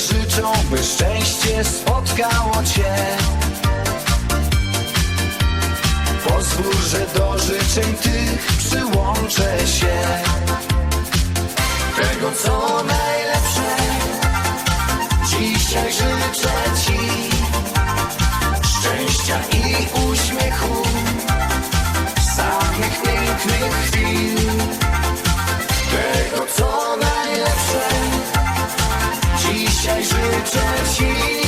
życzą, by szczęście spotkało Cię. Pozwól, że do życzeń tych przyłączę się. Tego co najlepsze Dzisiaj życzę Ci. Szczęścia i uśmiechu Samych pięknych chwil Dzisiaj życzę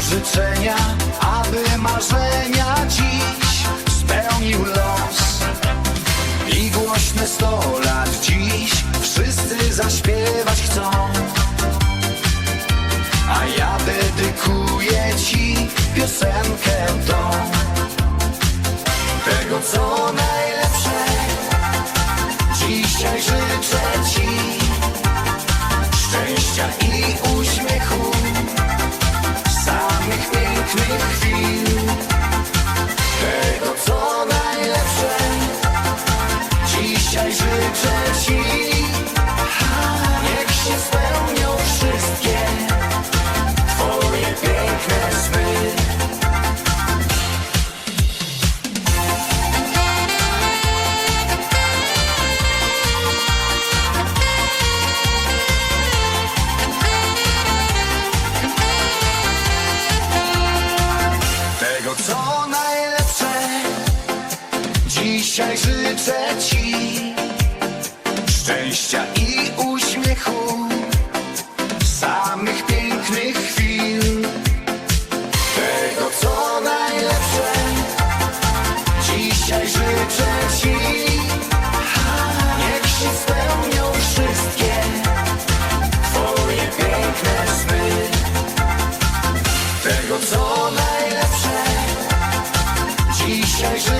Życzenia, aby marzenia dziś spełnił los. I głośne sto lat dziś wszyscy zaśpiewać chcą. A ja dedykuję ci piosenkę tą. Tego co najlepsze Dzisiaj życzę Ci szczęścia i uśmiechu, co najlepsze. Dzisiaj życzę Ci szczęścia i uśmiechu, Dzisiaj życzę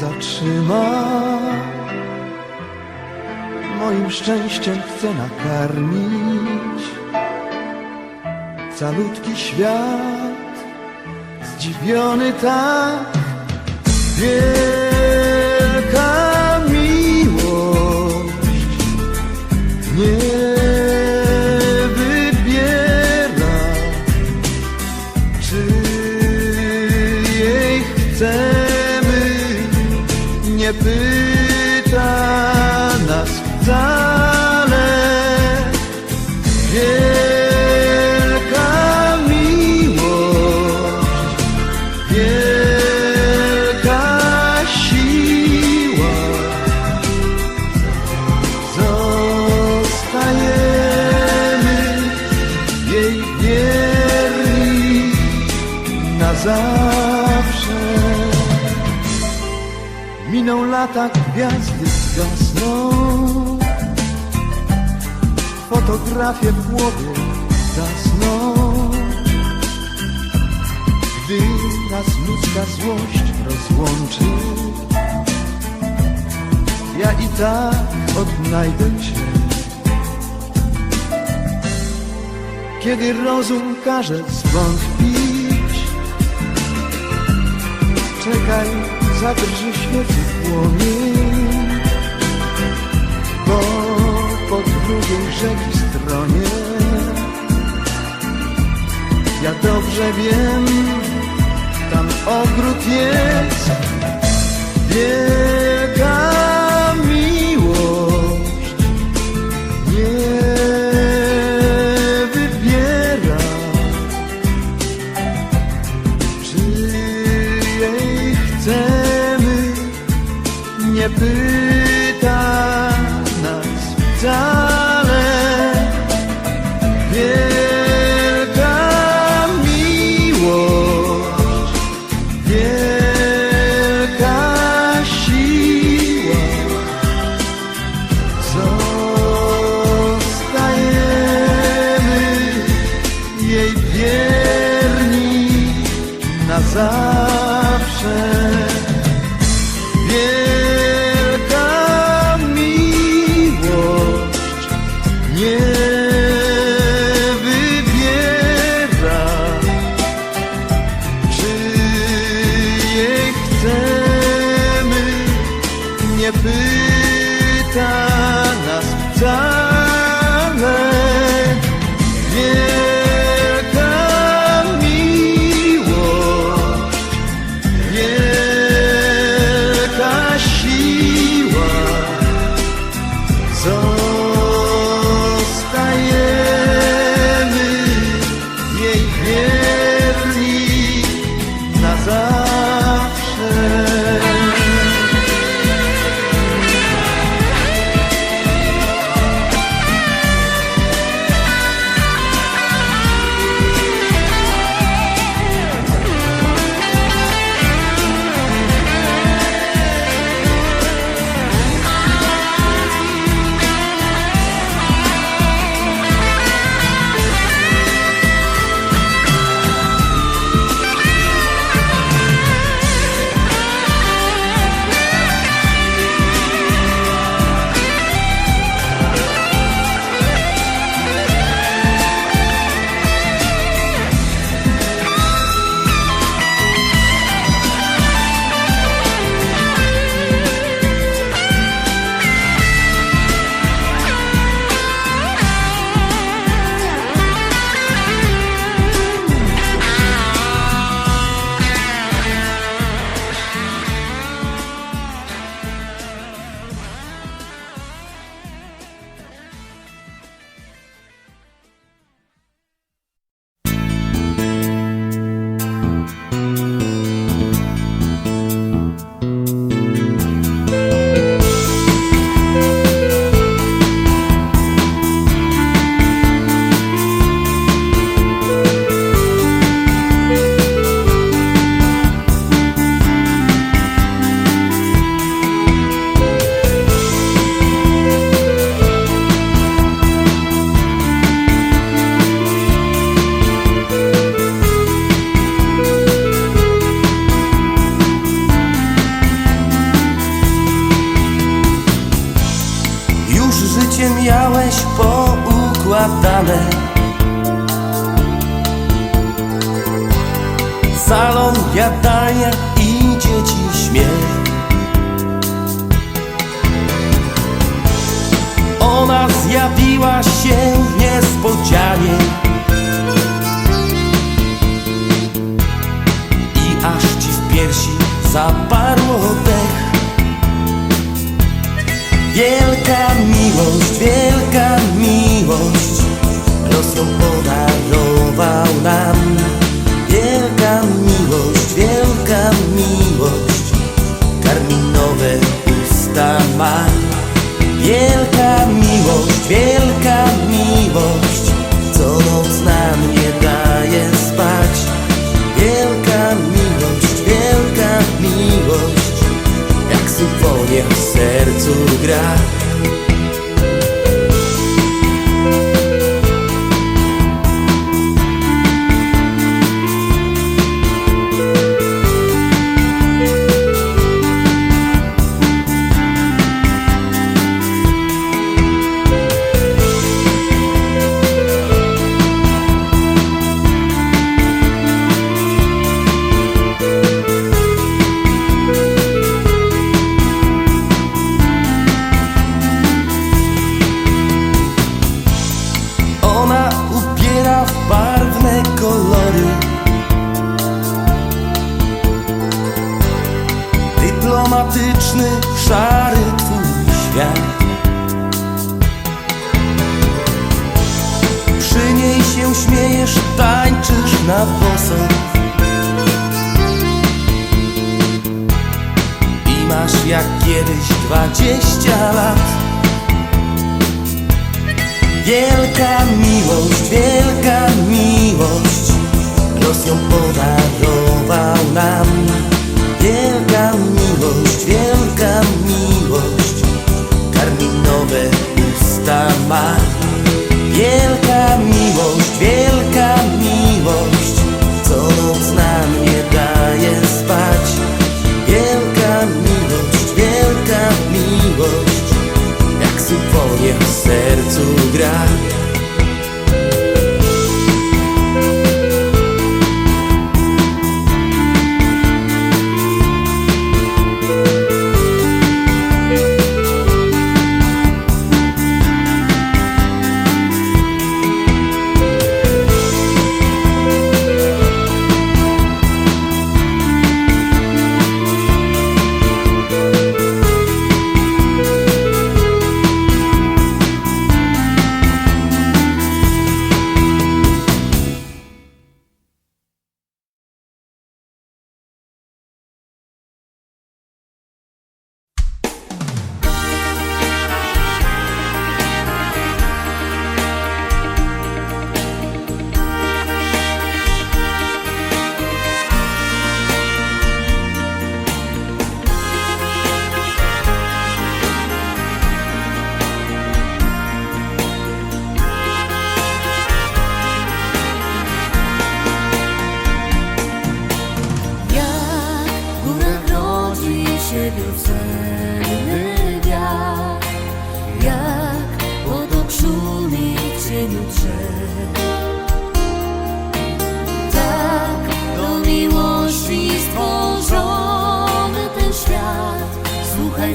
zatrzyma. Moim szczęściem chcę nakarmić calutki świat, zdziwiony tak. Wielka gwiazdy zgasną, fotografie w głowie zasną. Gdy ludzka złość rozłączy Ja i tak odnajdę Cię Kiedy rozum każe zwątpić Czekaj, zadrży świecy płomień drugiej rzeki stronie. Ja dobrze wiem, tam ogród jest pyta nas zjawiła się niespodzianie. I aż ci w piersi zaparło dech. Wielka miłość, wielka miłość Los ją podarował nam. Wielka miłość, wielka miłość Karminowe usta ma Wielka miłość, wielka śmiejesz, tańczysz na posąg I masz jak kiedyś dwadzieścia lat. Wielka miłość, wielka miłość Los ją podarował nam. Wielka miłość, wielka miłość Karminowe usta ma. Wielka miłość, wielka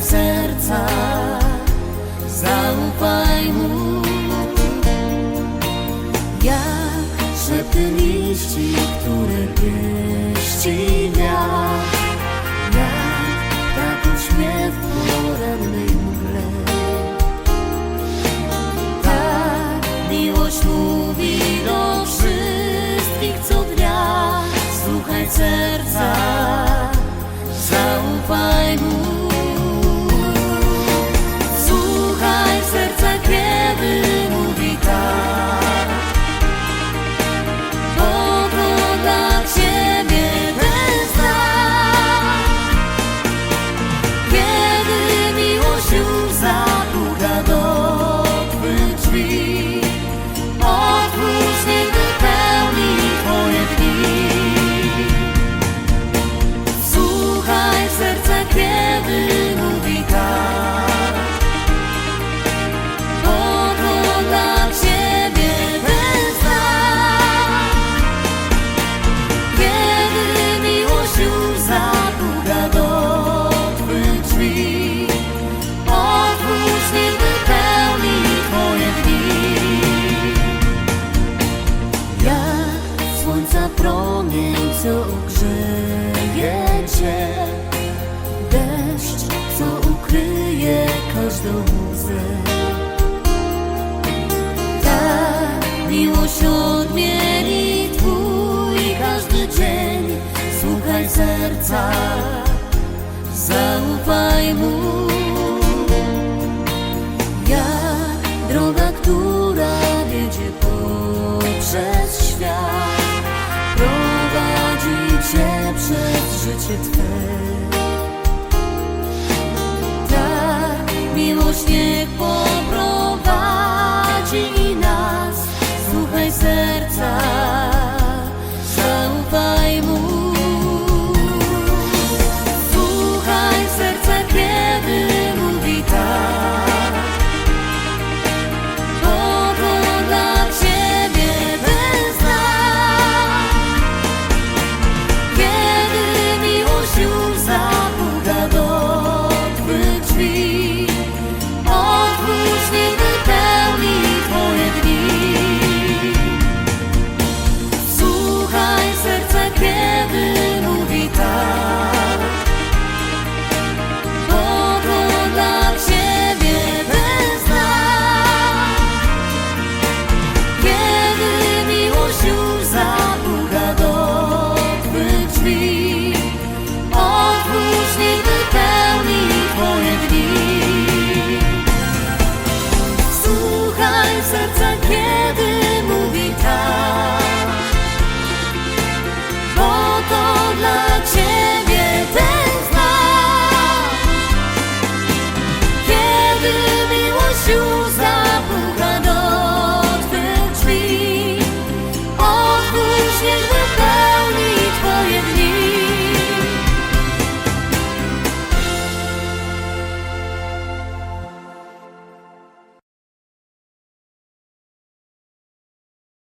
serca, zaufaj mu. Jak szepty liści, które pieści wiatr. Jak tak uśmiech w porannej mgle. Tak miłość mówi do wszystkich co dnia. Słuchaj serca, ukryje każdą łzę. Tak miłość odmieni Twój każdy dzień. Słuchaj serca, zaufaj mu.